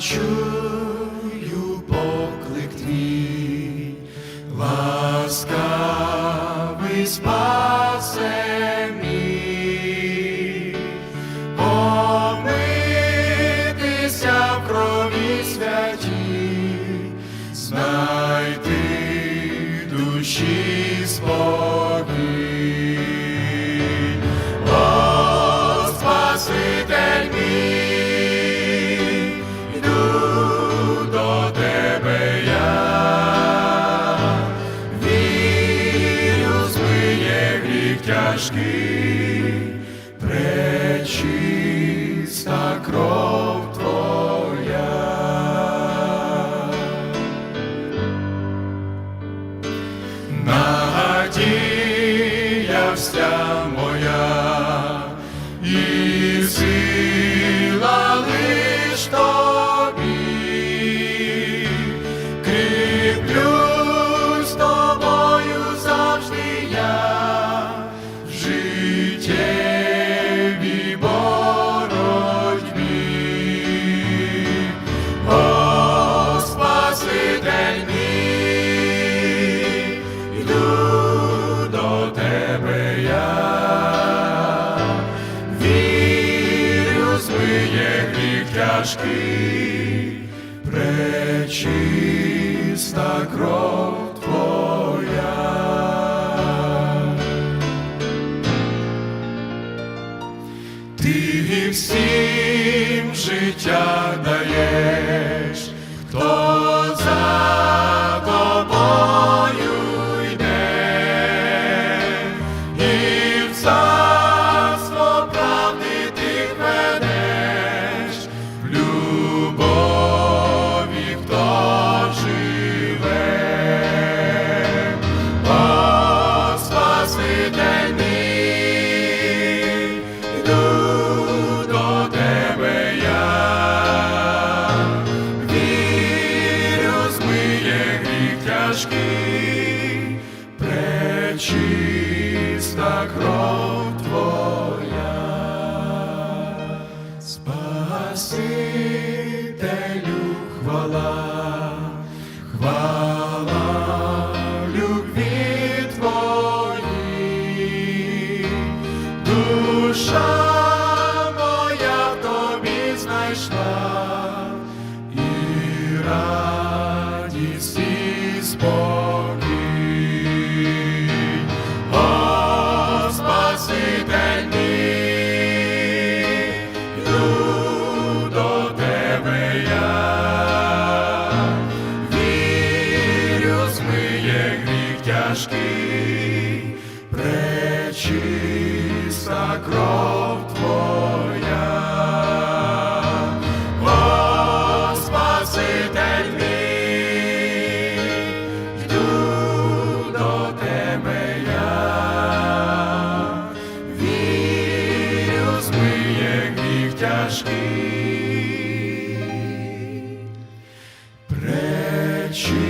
чую поклик твій, ласкавий спасе помитися крові святій, знайти душі спокій. Тяжкий, пречиста кров твоя. Надія вся моя, гріх тяжкий, пречиста кров твоя. Ти всім життя даєш, пречиста кров твоя. Спасителю хвала, хвала любві твоїй, душа моя в тобі знайшла чиста кров Твоя, О, Спаситель мій, йду до тебе я, вірю, змиє гріх тяжкий. Пречи